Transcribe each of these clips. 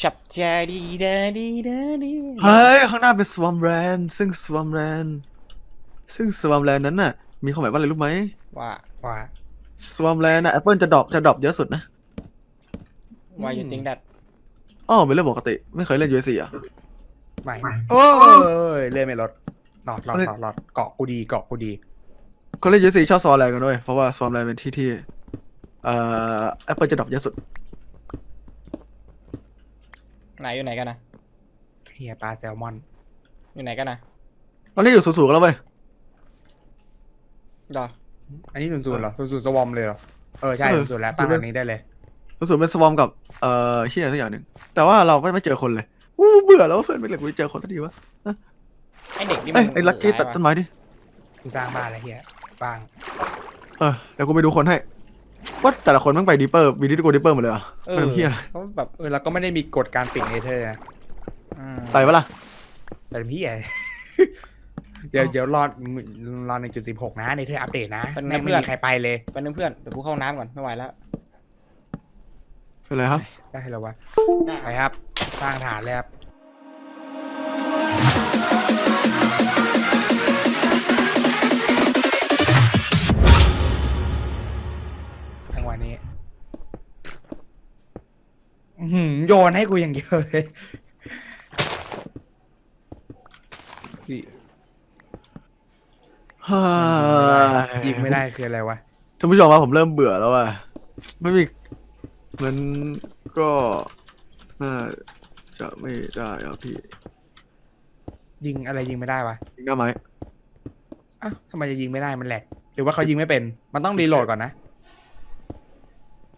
ชับจาดีดาดีดาดีเฮ้ย ข้างหน้าเป็นสวอมแลนด์ซึ่งสวอมแลนด์ซึ่งสวอมแลนด์นั้นน่ะ มีความหมายว่าอะไรรู้ไหมว่าว่าสวอมแลนด์น่ะแอปเปิลจะดรอปจะดรอปเยอะสุดนะ ว่าอยู่ติงดัดอ๋อเป็นเรื่องปกติ ไม่เคยเล่น USC อะ ไม่โอ้ยเลื่อนไม่ลดหลอดหลอดหลอดหลอดเกาะกูดีเกาะกูดีคนเล่น USC ชอบสวอมแลนด์กันด้วย เพราะว่าสวอมแลนด์เป็นที่ที่เอ่อแอปเปิลจะดรอปเยอะสุด ไหนอยู่ไหนกันนะเฮียปลาแซลมอน อยู่ไหนกันนะเราเล่นอยู่สูงๆแล้วเว้ยดออันนี้ศูนย์ศูนย์เหรอศูนย์ศูนย์สวอมเลยเหรอ เออใช่เออศูนย์ศูนย์แล้วตั้งอันนี้ได้เลยสูงๆเป็นสวอมกับเอ่อเฮียสักอย่างหนึ่งแต่ว่าเราไม่ไม่เจอคนเลยอู้เบื่อแล้วเพื่อนไม่เหลือกูเจอคนสักทีวะไอเด็กนี่มัเอ้ยนไอ้ลักกี้ตัดต้นไม้ดิกูสร้างบ้านอะไรเฮียบ้างเออเดี๋ยวกูไปดูคนให้ ว่าแต่ละคนแมันไปดิปเปอร์วีดิโกดิปเปอร์หมดเลยเหรอะเออเป็นเฮียเขาแบบเออเราก็ไม่ได้มีกฎการปิดเนเธอร์นะอืมไปปะล่ะ แต่พี่ใหญ่ เดี๋ยวเดี๋ยวรอรอหนึ่งจุดสิบหกนะเนเธอร์อัปเดตนะไม่ไม่มีใครไปเลยเป็นงเพื่อนเดี๋ยวกูเข้าห้องน้ำก่อนไม่ไหวแล้วเป็นไรครับ ได้แล้ววะไปครับ สร้างฐานเลยครับ โยนให้กูอย่างเดียวเลยพี่เฮ้ยยิงไม่ได้คืออะไรวะ ท่านผู้ชมครับผมเริ่มเบื่อแล้วอะไม่มีมันก็น่าจะไม่ได้อะพี่ยิงอะไรยิงไม่ได้วะยิงได้ไหมอ้าวทำไมจะยิงไม่ได้มันแหลกหรือว่าเขายิงไม่เป็น มันต้องรีโหลดก่อนนะ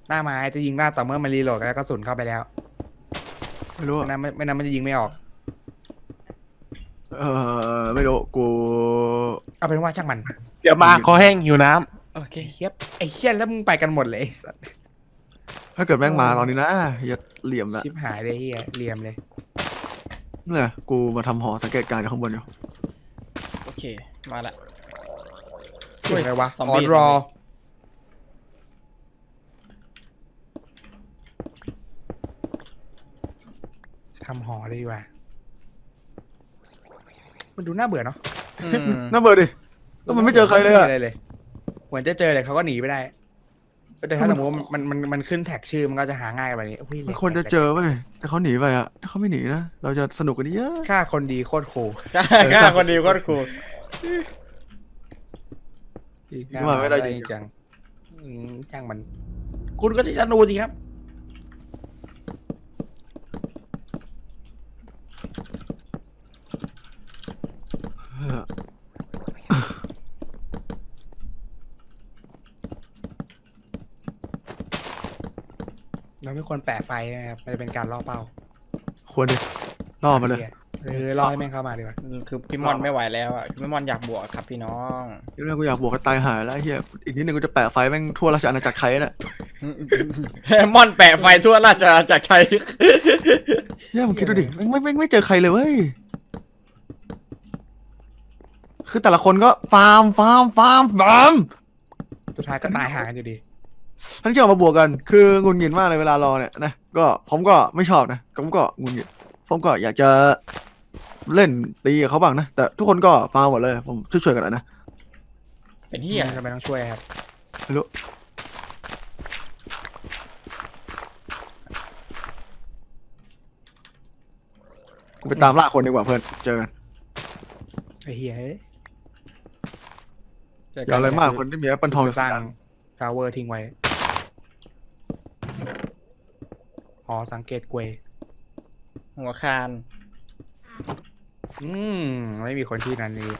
หน้าไม้จะยิงได้ต่อเมื่อมันรีโหลดแล้วกระสุนเข้าไปแล้ว ไม่รู้ไม่อะนั้นไม่ไม่นั้นมันจะยิงไม่ออก เออไม่รู้กู เอาเป็นว่าช่างมัน เดี๋ยวมาคอแห้งหิวน้ำโอเคไอ้เฮียไอ้เฮียแล้วมึงไปกันหมดเลยไอ้สัสถ้าเกิดแม่งมาตอนนี้นะอย่าเหลี่ยมละชิบหายเลยเฮียเหลี่ยมเลย เนี่ยกูมาทำหอสังเกตการณ์อยู่ข้างบนอยู่โอเค มาละเสียงอะไรวะซอมออบี้รอ ทำหอเลยดีกว่า มันดูน่าเบื่อเนาะอืมน่าเบื่อดิ แล้วมันไม่เจอใครเลยอะ ไม่มีเลยเหมือนจะเจอเลยเขาก็หนีไปได้แต่ถ้าสมมติว่ามันมันมันขึ้นแท็กชื่อมันก็จะหาง่ายกว่านี้อุ้ยมันควรจะเจอเว้ยแต่เขาหนีไปอะถ้าเขาไม่หนีนะ เราจะสนุกกันนี้เยอะ ค่าคนดีโคตรคูลกล้ากล้าคนดีก็ครูมาไม่ได้จจริริงงจังอืมจังมัน คุณก็จะธนูสิครับ เราไม่ควรแปะไฟนะครับมันจะเป็นการล่อเป้าควรดิล่อมาเลยเออล่อให้แม่งเข้ามาดีกว่าคือพี่มอนไม่ไหวแล้วอะพี่มอนอยากบวกครับพี่น้องเรื่องกูอยากบวกกันตายหายแล้วไอ้เฮียอีกนิดนึงกูจะแปะไฟแม่งทั่วราชอาณาจักรไทยน่ะมอนแปะไฟทั่วราชอาณาจักรไทยเฮียมึงคิดดูดิแม่งไม่ไม่ไม่เจอใครเลยเว้ยคือแต่ละคนก็ฟาร์มฟาร์มฟาร์มฟาร์มสุดท้ายก็ตายห่างกันอยู่ดี ทั้งที่ออกมาบวกกันคือหงุนหงิดมากเลยเวลารอเนี่ยนะก็ผมก็ไม่ชอบนะผมก็หงุนหงิดผมก็อยากจะเล่นตีกับเขาบ้างนะ แต่ทุกคนก็ฟาร์มหมดเลย ผมช่วยๆกันหน่อยนะเป็นเฮียทำไมต้องช่วยครับไม่รู้กูไปตามล่าคนดีกว่าเพื่อนเจอกันไอ้เหี้ยเฮ้ยอย่าอะไรมากคนที่มีแอปเปิลทองจะสร้างทาวเวอร์ทิ้งไว้ หอสังเกตเกวยหัวคานอืมไม่มีคนชื่อนั้นนี้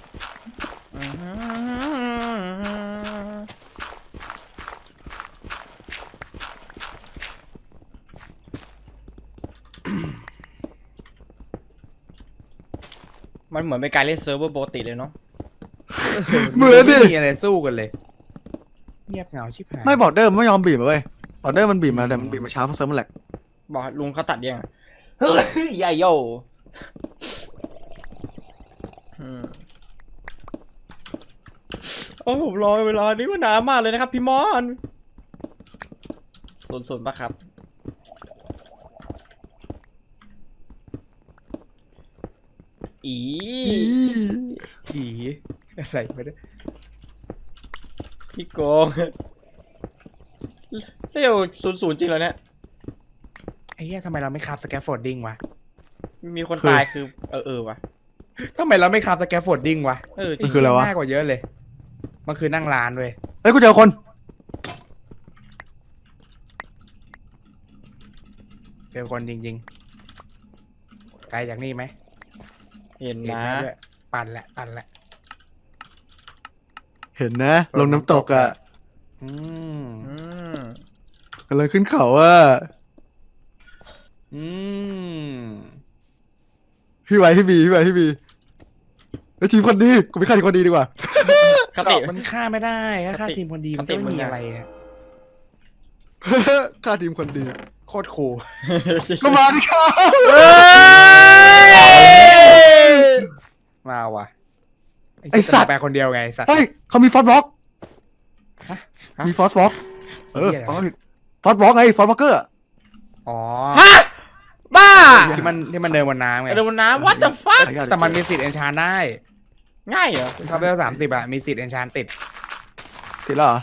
มันเหมือนเป็นการเล่นเซิร์ฟเวอร์ปกติเลยเนาะเหมือนดิ ไม่มีอะไรสู้กันเลย เงียบเหงาชิบหายไม่บอร์เดอร์มันไม่ยอมบีบอะเว้ยบอร์เดอร์มันบีบมาแต่มันบีบมาช้าเพราะเซิร์ฟมันแหลก บอกลุงเขาตัดยังเฮ้ยใหญ่โยอืมโอ้ผมรอเวลานี้มานานมากเลยนะครับ พี่มอนส่วนส่วนปะครับ อีผีอะไรไม่ได้พี่โกงเร็วศูนย์ศูนย์จริงเหรอเนี่ย ไอ้เหี้ยทำไมเราไม่คราฟสแกฟโฟร์ดิ้งวะมีคนตายคือ เออเออวะทำไมเราไม่คราฟสแกฟโฟร์ดิ้งวะเออจมัรินงคืออะไรวะ ง่ายกว่าเยอะเลย มันคือนั่งร้านเว้ยเฮ้ยกูเจอคน เจอคนจริง ๆ ไกลจากนี่ไหมเห็นเห็นนะแล้วด้วยปั่นละปั่นละ เห็นนะ ลงน้ำตกอะอืมอืมกำลังขึ้นเขาอะ อืมพี่ไว้พี่บีพี่ไว้พี่บีไอ้ยทีมคนดีกูไปฆ่าทีมคนดีดีกว่าคติ มันฆ่าไม่ได้ถ้าฆ่าทีมคนดีมันก็ไม่มีอะไรอะฆ่าทีมคนดีโคตรคูลก็มาดิครับเฮ้ยมาว่ะไอ้สัตว์แปลคนเดียวไงไอ้สัตว์เฮ้ยเขามีฟอสบล็อกฮะมีฟอสบล็อกเออเหี้ยอะไรวะฟอสบล็อกไงฟอสบล็อกเกอร์อ๋อฮะบ้า ที่มันที่มันเดินบนน้ำไงเดินบนน้ำ what the fuck แต่มันมีสิทธิ์เอนชานได้ง่ายเหรอถ้าเวลสามสิบอะมีสิทธิ์เอนชานติดติดแล้วเหรอ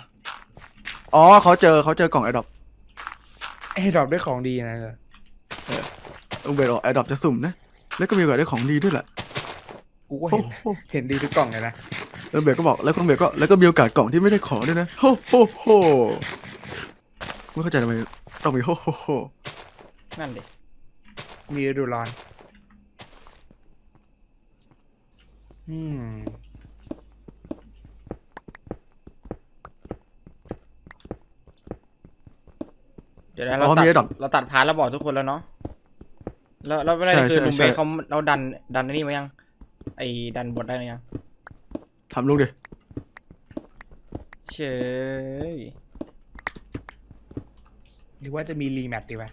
อ๋อเขาเจอเขาเจอกล่องแอดดอปเอ้ดรอปด้วยของดีนะเออเวทออกแอดดอปจะสุ่มนะ แล้วก็มีโอกาสได้ของดีด้วยแหละกูก็โอ้เห็นโหเห็นดีทุกกล่องเลยนะแล้วเบลก็บอกแล้วคุณเบลก็แล้วก็มีโอกาสกล่องที่ไม่ได้ของด้วยนะโฮโฮโฮไม่เข้าใจทำไมต้องมีโฮโฮโฮนั่นดิ มีฤดูร้อน อืม เดี๋ยวนะเราตัดเราตัดพาร์ทแล้วบอกทุกคนแล้วเนาะแล้วแล้วไม่ได้คือลุงเบย์เขาเราดันดันไอ้นี่มายัง ไอ้ดันบทได้หรือยังทำลูกดิเชยหรือว่าจะมีรีแมตช์ดีวะ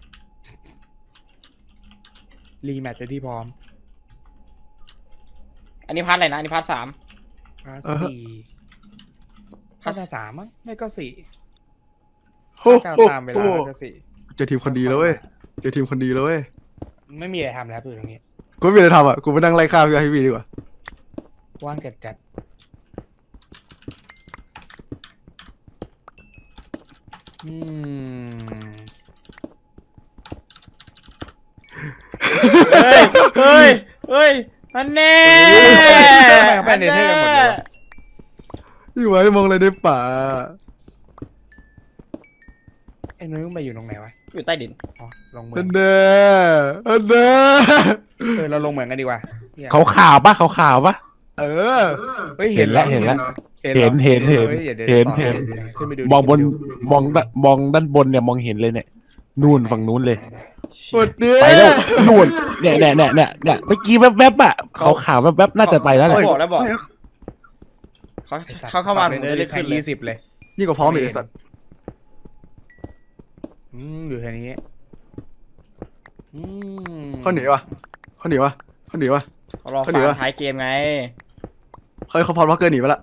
รีแมตช์โดยที่พร้อมอันนี้พาร์ทอะไรนะ อันนี้พาร์ทสาม พาร์ทสี่พาร์ทสามมั้งไม่ก็สี่โฮถ้าโฮตามเวโฮลาก็จะสี่เจอทีมคนดีแล้วเว้ยเจอทีมคนดีแล้วเว้ยไม่มีอะไรทำแล้วอยู่ตรงนี้กูไม่มีอะไรทำอะกูไปนั่งไล่ฆ่าพี่ไอพี่บีดีกว่าว่างจัดจัดอืม เฮ้ย เฮ้ย เฮ้ยอันแน่ไปเนเธอร์กันหมดเลยวะพี่ไว้มองอะไรในป่า ไอ้นุ้ยมึงไปอยู่ตรงไหนวะ อยู่ใต้ดิน อ๋อ ลงเหมือัอนนเด้ออันเด้อเออ เราลงเหมือนกันดีกว่าหี้ยเขาข่าวปะเขาข่าวปะ เออ เฮ้ย เห็นแล้วเห็นแล้ว เห็นเห็นเห็นเห็นเห็นเห็น มองบนมองด้านมองด้านบนเนี่ยมองเห็นเลยเนี่ย นู่นฝั่งนู้นเลย หมดเนี้ไปแล้วนู่นเนี่ยเนี่ยเนี่ยเนี่ยเนี่ยเมื่อกี้แวบๆอะเขาข่าวแวบๆน่าจะไปแล้วแหละเขาบอกแล้วบอกเขาไอ้สัตว์เขาเข้ามาปผรับมเลจะยได้แค่ขึ้นเลยยี่สิบเลยยิ่งกว่าพร้อมอีกไอ้สัตว์อืมอยู่แค่นี้อืมเขาหนีวะเขาหนีวะเขาหนีวะ เขารอเขาหนีฟังวะท้ายเกมไง เขาเขาพอดวอลเกอร์หนีไปละ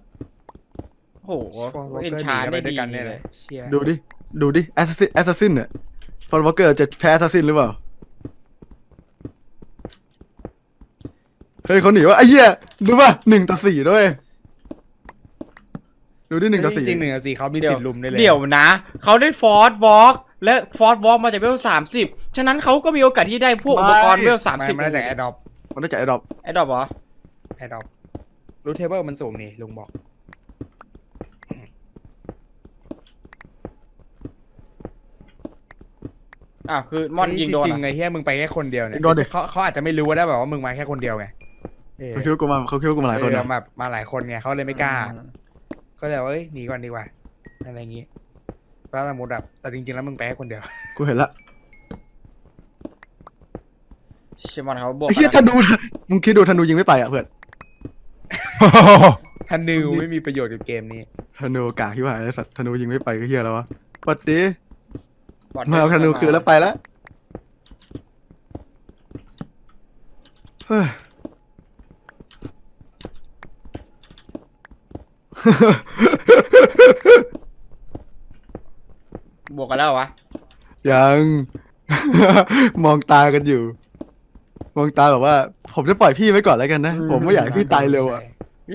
โอ้โหฟอร์วอร์เอ็นเกอร์หชานีร์กันไปได้ด้วยดีกันเนี่ยเลเลยยเชียดูดิ ดูดิแอสซัสซินแอสซัสซินเนี่ย ฟอร์ดวอลเกอร์จะแพ้แอสซัสซินหรือเปล่า เฮ้ยเขาหนีวะไอ้เหี้ยรู้ป่ะหนึ่งต่อสี่ด้วยดูดิหนึ่งต่อสี่จริงๆหนึ่งต่อสี่เขามีเดี๋ยสิวทธิ์ลุมได้เลยเดี๋ยวนะ เขาได้ฟอร์ดวอล์กและฟอร์ดวอล์กมาจากเวลสามสิบฉะนั้นเขาก็มีโอกาสที่ได้พวกอุปกรณ์เวลสามไม่สิบมันได้จากแอดดอปมันได้จากไอ้ดรอปไอ้ดอกเหรอแอดดอปรูทเทเบิลมันสูงนี่ลุงบอก อะคือมอนยิงโดนจริงๆอะไงเฮียมึงไปแค่คนเดียวเนี่ยยิงโดนดิ เขาเขาอาจจะไม่รู้ว่าได้แบบว่ามึงมาแค่คนเดียวไงเออเขาคิดว่ากูมาเขาคิดว่ากูมาหลายคนเอนะอแบบมาหลายคนไงเขาเลยไม่กล้าอืมก็เลยว่าเอ้ยหนีก่อนดีกว่าอะไรอย่างงี้แล้วสมมติแบบแต่จริงๆแล้วมึงไปแค่คนเดียว กูเห็นละเชยมอนเขาบวกไอ้เหี้ยกันธนูมึงคิดดูธนูยิงไม่ไปอะเพื่อนธนูไม่มีประโยชน์กับเกมนี้ ธนูกากที่ว่าไอ้สัตว์ธนูยิงไม่ไปก็เหี้ยแล้ววะปัดดิ บอทมาเอาธนูคืนแล้วไปแล้วเฮ้ยบวกกันแล้วเหรอวะยัง มองตากันอยู่ มองตาแบบว่า ผมจะปล่อยพี่ไว้ก่อนแล้วกันนะ ผมไม่อยากให้พี่ตายเร็วอะ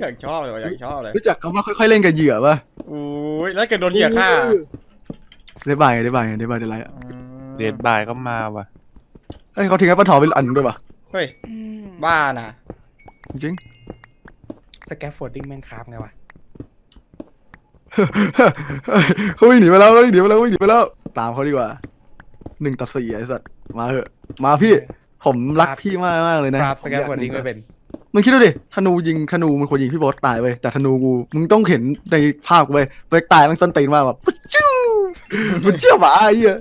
อยากชอบเลยว่ะอยากชอบเลย รู้จักคำว่าค่อยๆเล่นกับเหยื่อป่ะโอ้ยแล้วเกิดโดนเหยียบฆ่า ได้บายได้บายได้บายได้ไรอะอืมเรียนบายก็มาว่ะ เอ้ยเขาทิ้งแอปเปิลทองไปอันหนึงด้วยป่ะเฮ้ย บ้าน่ะจริง สแกฟโฟดดิ้งแม่งคราฟไงวะๆเขาวิ่งหนีไปแล้วเขาวิ่งหนีไปแล้วเขาวิ่งหนีไปแล้ว ตามเขาดีกว่าหนึ่งต่อสี่ไอ้สัตว์มาเถอะมาพี่ ผมรักพี่มากมากๆเลยนะ ครับสแกฟโฟดดิ้งไม่เป็น มึงคิดดูดิธนูยิงธนูมันควรยิงพี่บอสตายเว้ยแต่ธนูกูมึงต้องเห็นในภาพเว้ยไปตายมันส้นตีนมากแบบปุ๊บจิ้วมันเชี่ยวหมาไอ้เหี้ย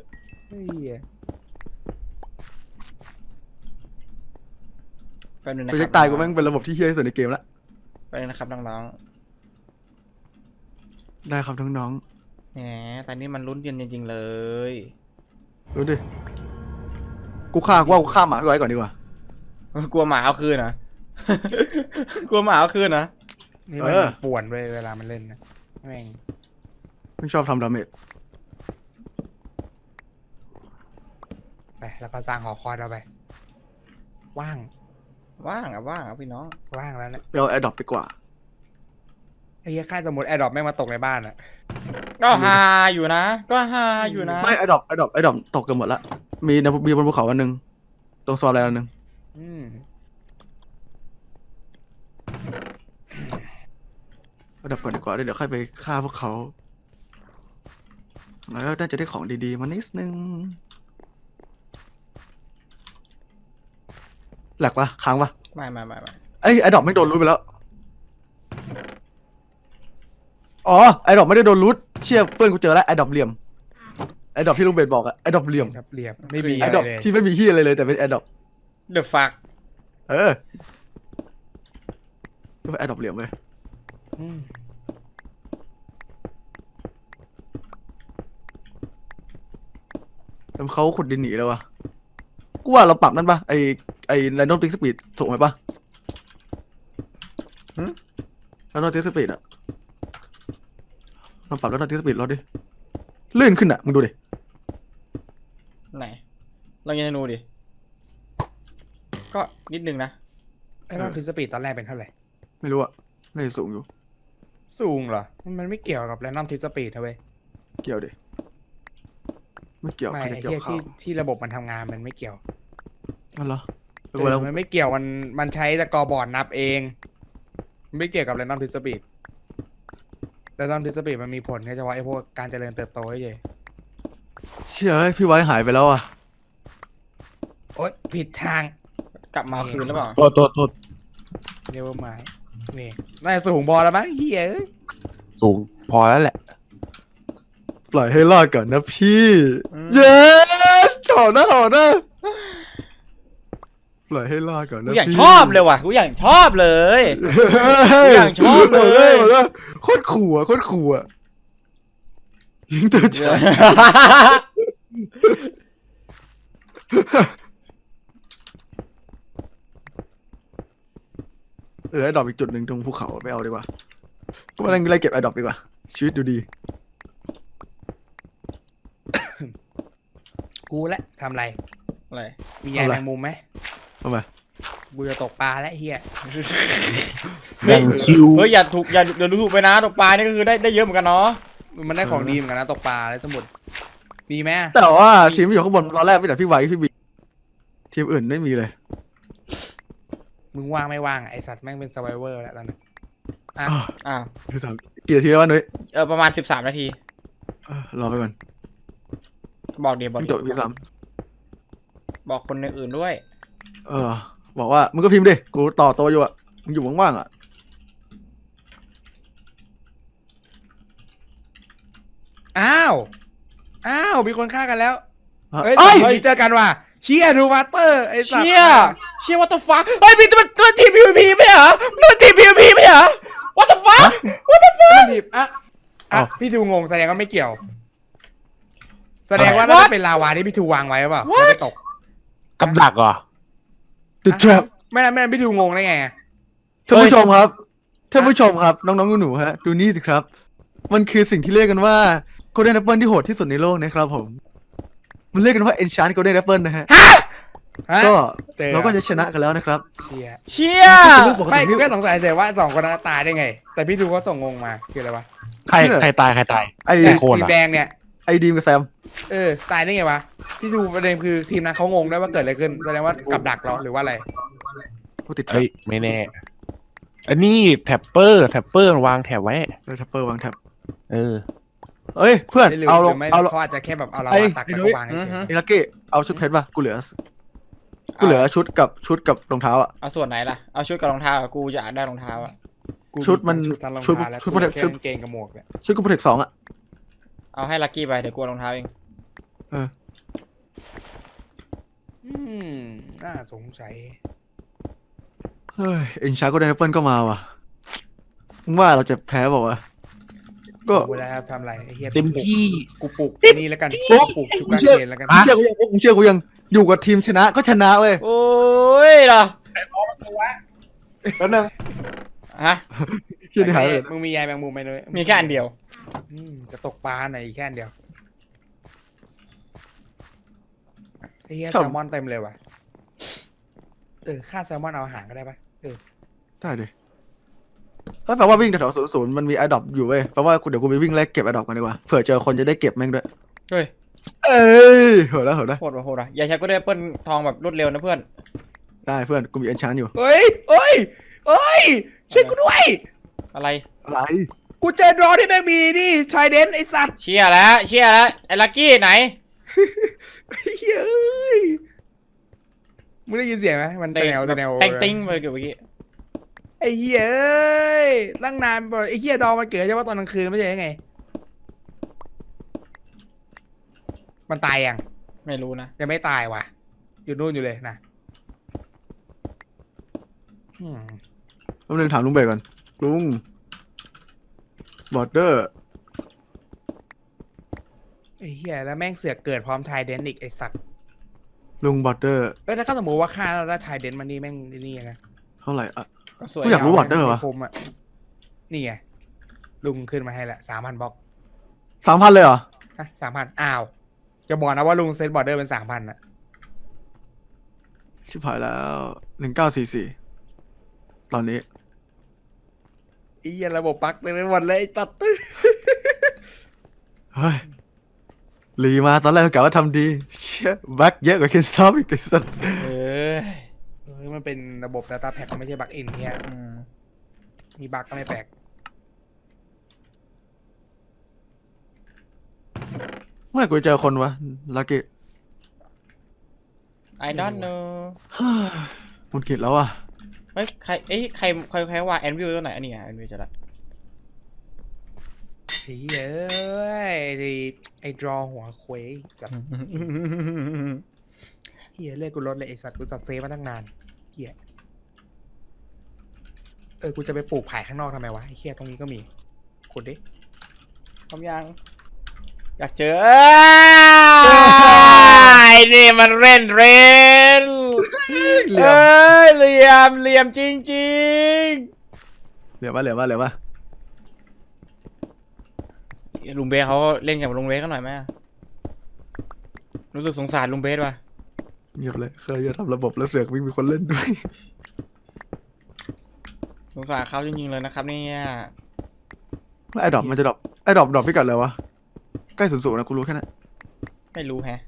แป๊บนึงนะไปคเช็รับคตายกูแม่งเป็นระบบที่เฮี้ยที่สุดในเกมละแป๊บนึงนะครับน้องได้ครับน้องๆแหมตอนนี้มันลุ้นเย็นจริงๆเลย ๆดูดิกูฆ่ากูว่ากูฆ่าหมาไว้ก่อนดีกว่า กลัวหมาเอาคืนนะ กลัวหมาเอาคืนนะ นี่มันเออ ป่วนด้วยเวลามันเล่นนะแม่งไม่ชอบทำดาเมจไปแล้วก็สร้างหอคอยเราไป ว่างว่างอะว่างอะพี่น้องว่างแล้วเนี่ยไปเอาแอร์ดรอปดีกว่า ไอ้เหี้ยค่าสมมติแอร์ดรอปแม่งมาตกในบ้านอะก็ฮาอยู่นะ ก็ฮาอยู่นะไม่แอร์ดรอปแอร์ดรอปแอร์ดรอปตกกันหมดละมีในมีบนภูเขาอันหนึ่งตรงซอยแลนด์อันหนึ่ง อืม แอร์ดรอปก่อนดีกว่าเดี๋ยวค่อยไปฆ่าพวกเขา แล้วน่าจะได้ของดีๆมานิดนึงแหลกปะค้างปะไม่ไม่ไม่ไม่ไอ้ไอ้ดอกไม่โดนรูทไปแล้ว อ๋อ ไอ้ดอกไม่ได้โดนรูทเชี่ยเพื่อนกูเจอแล้วไอ้ดอกเหลี่ยม ไอ้ดอกที่ลุงเบนบอกอะไอ้ดอกเหลี่ยม ครับเรียบไม่มีไอ้อะไรดอกเลย ที่ไม่มีที่อะไรเลยแต่เป็นไอ้ดอกเดอะฟักเออก็เป็นไอ้ดอกเหลี่ยมเลย อืมแล้วเขาขุดดินหนีแล้ววะกูว่าเราปรับนั่นปะไอไอแรนดอมติ๊กสปีดสูงไปปะแรนดอมติ๊กสปีดอะเราปรับแรนดอมติ๊กสปีดเราดิลื่นขึ้นอะมึงดูดิไหนลองยิงธนูดิ ก็นิดนึงนะ ไอ้รอบทิสปีดตอนแรกเป็นเท่าไหร่ ไม่รู้อะน่าจะสูงอยู่ สูงเหรอ มันไม่เกี่ยวกับแรนดอมทิสปีดนะเว้ยเกี่ยวดิไม่เกี่ยวไม่ใครจะไอ้เกี่ยเหี้ยวข้าที่วที่ระบบมันทำงานมันไม่เกี่ยวนั่นเหรอเออมันไม่เกี่ยวมันมันใช้สกอร์บอร์ดนับเองมันไม่เกี่ยวกับแรนดอมทิสปีดแรนดอมทิสปีดมันมีผลแค่เฉพาะไอ้พวกการเจริญเติบโตเฉยเชื่อเอ้ยพี่ไว้หายไปแล้วอะโอ๊ยผิดทางกลับมาเอาคืนหรือเปล่า โทษโทษโทษ เรียกว่าไม้นี่ น่าจะสูงบอลแล้วมั้งเฮียเอ้ยสูงพอแล้วแหละ ปล่อยให้รอดก่อนนะพี่อืมเย้ต่อหน้าต่อหน้าปล่อยให้รอดก่อนกูนะอย่างพี่ชอบเลยว่ะกูอย่างชอบเลย เฮ้ยอย่างชอบเลยอาอาโคตรขู่อะโคตรขู่อะยิงตัวจ้า เออไอ้ดอกอีกจุดหนึ่งตรงภูเขาไปเอาดีกว่าพวกนั้นไล่เก็บไอ้ดอกดีกว่า ชีวิตดูดี กูละทำไร อะไร มีแยทำงไรแมงมุมไหมทำไมกูจะตกปลาแล้วไอ้เฮียแบ่งคิวเฮ้ยอย่าถูกอย่าเดี๋ยวดูถูกไปนะตกปลานี่ก็คือได้ได้เยอะเหมือนกันเนาะมันได้ของดีเหมือนกันนะตกปลาแล้วสมุดมีไหมแต่ว่าทีมที่อยู่ข้างบนตอนแรกมีแต่พี่ไว้พี่บีทีมอื่นไม่มีเลย มึงว่างไม่ว่างไอสัตว์แม่งเป็น s ไ r เวอร์แล้วตอนนี้อะอ้าวอ้าวคือสามกี่นาทีแล้ววะนุ้ยเออประมาณสิบสามนาทีเออรอไปก่อนบอกเดี๋ยวบอกเพิ่งเดี๋จยวบพี่สามบอกคนในอื่นด้วย เออ บอกว่ามึงก็พิมพ์ดิกูต่อโตวอยู่อะมึงอยู่ว่างๆอะอ้าว อ้าว มีคนฆ่ากันแล้ว เฮ้ยเอ้ยเฮ้ยเจอกันว่ะเชียร์ดูมาสเตอร์ไอสัตว์เชี่ย เชี่ยวัตถุฟ้าเฮ้ยมีตัวตัวทีมพีพีไม่เหรอตัวทีมพีพีไม่เหรอวัตถุฟ้ามันถีบอะอะอ้าวพี่ทูงงแสดงว่าไม่เกี่ยว แสดงว่าน่าจะเป็นลาวาที่พี่ทูวางไว้หรือเปล่าไม่ได้ตกกับดักเหรอติด trap ไม่ไม่ไม่พี่ทูงงได้ไงอะท่านผู้ชมครับท่านผู้ชมครับ น้องๆหนูๆฮะ ดูนี่สิครับ มันคือสิ่งที่เรียกกันว่า golden apple ที่โหดที่สุดในโลกนะครับผม มันเรียกกันว่า enchant golden apple นะฮะ ฮะก็เจอเราก็จะชนะกันแล้วนะครับ เชียเชี่ยเรื่องปกไม่ติกูแค่สงสัยแต่ว่าสองคนนั้นตายได้ไง แต่พี่ดูเขาส่งงงมาคืออะไรวะใครใครตายใครตาย ไอ้เนี่ยโคนสีอะ แดงเนี่ย ไอ้ดีมกับแซม เออ ตายได้ไงวะ พี่ดูประเด็นคือทีมนั้นเขางงด้วยว่าเกิดอะไรขึ้น แสดงว่ากับดักเหรอหรือว่าอะไรกูติดแท็บเฮ้ยไม่แน่ อันนี้แท็ปเปอร์แท็ปเปอร์วางแถบไว้เลยทัปเปอร์วางแท็บเออ เอ้ย เพื่อน หรือเอาลหรืงอไม่เอาลง เขาอาจจะแค่แบบเอาเราไอ้ ตักไอ้แล้วนุ้ก็ยวางเฉย ไอ้ลักกี้เอาชุดเพชรป่ะ กูเหลือ กูเหลือชุดกับชุดกับรองเท้าอะ เอาส่วนไหนล่ะ เอาชุดกับรองเท้าอะกูอยากได้รองเท้าอะๆกูชุดมันชุดทั้งรองชุดเท้าแล้วชุดกูเหลือชุดแค่กางเกงกับหมวกเนี่ยชุดกูโปรเทคสองอะ เอาให้ลักกี้ไปเดี๋ยวกูเอารองเท้าเองเอออืมน่าสงสัยเฮ้ยเอ็นชาร์ก็ได้แอปเปิลก็มาว่ะมึงว่าเราจะแพ้เปล่าวะก็ เวลาทำอะไรไอ้เหี้ยเต็มที่ กูปลูกไอ้นี่แล้วกันกูปลูกชุดกางเกงแล้วกันมึงเชื่อกูยังมึงเชื่อกูยัง อยู่กับทีมชนะก็ชนะเว้ยโอ้ยเหรอแล้วนึงฮะเชื่อได้หายเลยมึงมียายแมงมุมไหมเนยมีแค่อันเดียวอืมจะตกปลาไหนอีกแค่อันเดียวไอ้เหี้ยแซลมอนเต็มเลยว่ะเออค่าแซลมอนเอาอาหารก็ได้ปะเออได้ดิแล้วแปลว่าวิ่งแถวศูนย์ศูนย์มันมี a อดอปอยู่เว้ยแปลว่ากูเดี๋ยวกูไปวิ่งไล่เก็บ a อดอปกันดีกว่าเผื่อเจอคนจะได้เก็บแม่งด้วยเฮ้ย เอ้ยเหินแล้วเหินแล้วโหดว่ะโหดว่ะอย่าใช้ก็ได้เปิ้ลทองแบบรวดเร็วนะเพื่อนได้เพื่อนกูมีเอ็นชานอยู่ เฮ้ยเฮ้ยเฮ้ยช่วยกูด้วย อะไรอะไรกูเจอดรอที่แม่งมีนี่ชายเดนไอสัตว์เชียร์แล้วเชียร์แล้วไอ้ลักกี้ไหนเฮ้ยมึงได้ยินเสียงไหมมันเป็นแนวเป็นแนวแต่งติ้งไปเกือบเมื่อกี้ไอ้เหี้ยเอ้ยตั้งนานบอกไอ้เหี้ยดอมันเกิดเฉพาะตอนกลางคืนไม่ใช่ยังไง มันตายยังไม่รู้นะยังไม่ตายว่ะ อยู่นู่นอยู่เลยนะอืมแป๊บนึงถามลุงเบรกก่อน ลุงบอร์เดอร์ ไอ้เหี้ยแล้วแม่งเสือกเกิดพร้อมไทเดนอีกไอ้สัตว์ลุงบอร์เดอร์ เอ้ยถ้าสมมติว่าฆ่าแล้วได้ไทเดนมันนี่แม่งนี่นะเท่าไหร่อะก็สวยกูอยากรู้ Border วะคมอะนี่ไงลุงขึ้นมาให้ละสามพันบล็อกสามพันเลยเหรอ ฮะสามพันอ้าว จะบอกนะว่าลุงเซตบอร์เดอร์เป็นสามพันอะชิบหายแล้วหนึ่งเก้าสี่สี่ตอนนี้ อีเหี้ยระบบปลั๊กเต็มไปหมดเลยไอ้ตัด เฮ้ยรีมาตอนแรกกะว่าทำดีเชี่ยแบ็กเยอะกว่าเคนซอฟอีกไอ้สัสเออเฮ้ยมันเป็นระบบ Data Pack มันไม่ใช่บั๊กอินเนี่ยอืมมีบั๊กก็ไม่แปลก เมื่อไหร่กูจะเจอคนวะลักกี้ไอดอนโนมุนกิดแล้วอะเฮ้ยใครเอ้ยใครใครใครว่าแอนวิวตัวไหนอันนี้อะแอนวิวจะละไอ้เหี้ยเอ้ยไอ้ไอ้ดรอหัวเคว้ยจัดเหี้ยเลือกกูลดเลยไอ้สัตว์กูสัตว์เซฟมาตั้งนานเหี้ยเออกูจะไปปลูกไผ่ข้างนอกทำไมวะไอ้เหี้ยตรงนี้ก็มีขุดดิพร้อมยัง อยากเจอไอ้นี่มันเล่นเล่นเหลี่ยมเอ้ยเหลี่ยมเหลี่ยมจริงเหลือปะเหลือปะเหลือปะๆลุงเบสเขาเล่นกับลุงเบสกันหน่อยไหมอะรู้สึกสงสารลุงเบสว่ะเงียบเลย เคยจะทำระบบแล้วเสือกวิ่งมีคนเล่นด้วย สงสารเขาจริงๆเลยนะครับเนี่ย ไอ้ดรอปมันจะดรอปไอ้ดรอปดรอปพิกัดเลยวะ ใกล้ศูนย์ศูนย์นะกูรู้แค่นั้นไม่รู้แฮะ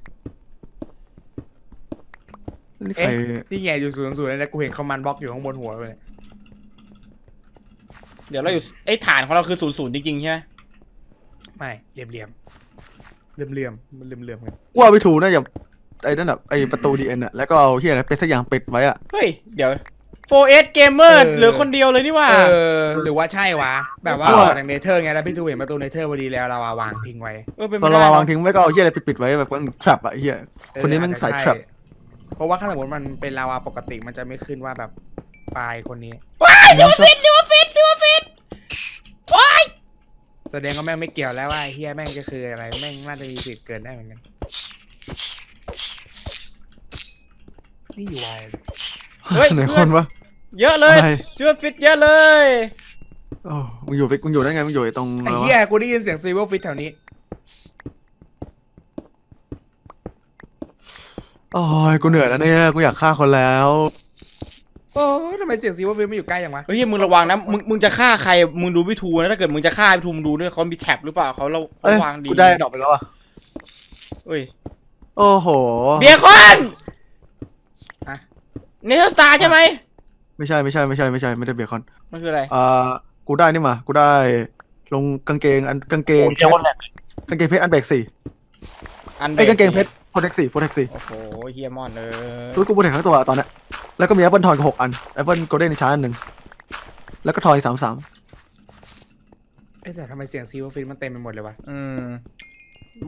นี่ใครนี่ไงอยู่ศูนย์ศูนย์แล้วกูเห็นคอมมานด์บล็อกอยู่ข้างบนหัวเลยเนี่ยเดี๋ยวเราอยู่ไอ้ยฐานของเราคือศูนย์ศูนย์จริงๆใช่ไหมไม่เหลี่ยมเหลี่ยมเหลี่ยมเหลี่ยมๆมันเหลี่ยมเหลี่ยมๆกันกูว่าไปถูน่าจะไอ้นั่นแบบไอ้ประตูดีเอ็นอะแล้วก็เอาเฮียอะไรเป็นสักอย่างปิดไว้อะเฮ้ย เดี๋ยว 4S Gamer เหลือคนเดียวเลยนี่หว่า เออหรือว่าใช่วะ แบบว่าเออออกจากเนเธอร์ไงแล้วพี่ทูเห็นประตูเนเธอร์พอดีแล้วเราวางทิ้งไว้เออเป็นตไปอนได้เราวางเนอะทิ้งไว้ก็เอาเฮียอะไรปิดๆไว้แบบมัน trap อะไอ้เฮีย เออคนนี้แม่งอาจจะสายใช่ trap เพราะว่าถ้าสมมติมันเป็นลาวาปกติมันจะไม่ขึ้นว่าแบบปลายคนนี้ว้ายดูฟิตดูฟิตดูฟิตว้ายแสดงว่าแม่งไม่เกี่ยวแล้วว่าไอ้เฮียแม่งจะคืออะไรแม่งน่าจะมีสิทธิ์เกิดได้เหมือนกันนี่อยู่วาย เฮ้ย ไหนคนวะเยอะเลยอะไรดูฟิตเยอะเลยโอ้มึงอยู่ไปมึงอยู่ได้ไงมึงอยู่ไอ้ตรงไอ้อะไรวะเฮียกูได้ยินเสียงซีเวอร์ฟิตแถวนี้ โอ้ยกูเหนื่อยแล้วเนี่ยกูอยากฆ่าคนแล้วโอ้ทำไมเสียงซีว่าฟิลไม่อยู่ใกล้อย่างวะเฮ้ยมึงระวังนะมึงมึงจะฆ่าใครมึงดูพี่ทูนะถ้าเกิดมึงจะฆ่าพี่ทูมึงดูด้วยเขามีแท็บหรือเปล่าเขาเราเอ้ยวเขาางดีกูได้ดอกไปแล้วอะเอ้ยโอ้โห เบียร์คอนอะ เนเธอร์สตาร์ใช่ไหมไม่ใช่ไม่ใช่ไม่ใช่ไม่ใช่ไม่ได้เบคอนมันคืออะไรอ่ากูได้นี่มา กูได้ ลงกางเกงอันกางเกงโอ้ยเจ้าคนแรกกางเกงเพชรอันเบรกสี่อันไอ้ยกางเกงเพชรโปรเทคสี่โปรเทคสี่โอ้โหเฮียมอนเลยรู้กูโปรเทคทั้งตัวตอนเนี้ยแล้วก็มีแอปเปิลทอยหกอันแอปเปิลโกลเด้นชาร์อันหนึ่งแล้วก็ทอยสามสามไอ้แต่ทำไมเสียงซีว่าฟิลมันเต็มไปหมดเลยวะอืม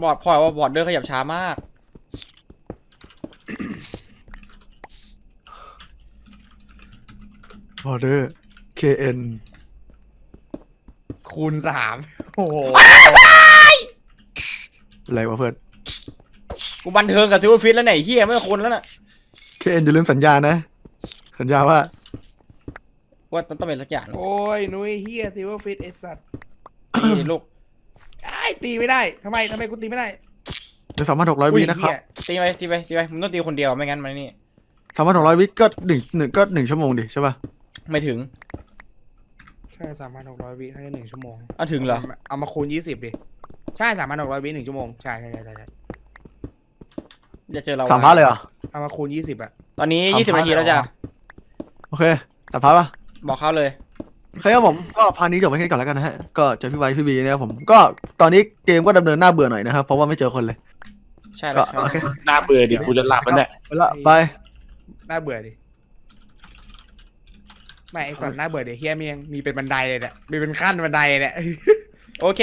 บอร์ดพลอยว่าบอร์ดเดอร์ขยับช้ามาก ออเดอร์ KN คูณสามโอ้โหอะไรวะเพื่อน กูบันเทิงกับซิลเวอร์ฟิตแล้วไหนยเฮียไม่ใช่คนแล้วน่ะ KN อย่าลืมสัญญานะ สัญญาว่า ว่ามันต้องเป็นสักอย่างโอ้ยนุ้ยเฮียซีว่าฟิลไอ้สัตว์นี่ลูกไอ้ายตีไม่ได้ทำไมทำไมกูตีไม่ได้เดี๋ยวสามพันหกร้อยวินะครับ ตีไปตีไปตีไปมึงต้องตีคนเดียวไม่งั้นมันนี่สามพันหกร้อยวิก็หนึ่งหนึ่งก็หนึ่งชั่วโมงดิใช่ป่ะ ไม่ถึง ใช่สามพันหกร้อยวิน่าจะหนึ่งชั่วโมงเอาถึงเหรอ เอามาคูณยี่สิบดิ ใช่สามพันหกร้อยวิหนึ่งชั่วโมง ใช่ใช่ใช่ใช่ใช่จะเจอเราสามพันเลยเหรอ เอามาคูณยี่สิบอะตอนนี้สามพันยี่สิบนาทีแล้วจ้ะ โอเคตัดพันป่ะ บอกเขาเลยโอเคครับผมก็พาร์ทนี้จบไปแค่นี้ก่อนแล้วกันนะฮะ ก็เจอพี่ไวท์พี่บีนะครับผม ก็ตอนนี้เกมก็ดำเนินหน้าเบื่อหน่อยนะครับ เพราะว่าไม่เจอคนเลย ใช่แล้วก็โอเคน่าเบื่อดิกูจะหลับแล้วเนี่ยไปละไป น่าเบื่อดิ ไม่ไอสัตว์น่าเบื่อเดี๋ยวเฮียมียังมีเป็นบันไดเลยเนี่ยมีเป็นขั้นบันไดเลยเนี่ย โอเค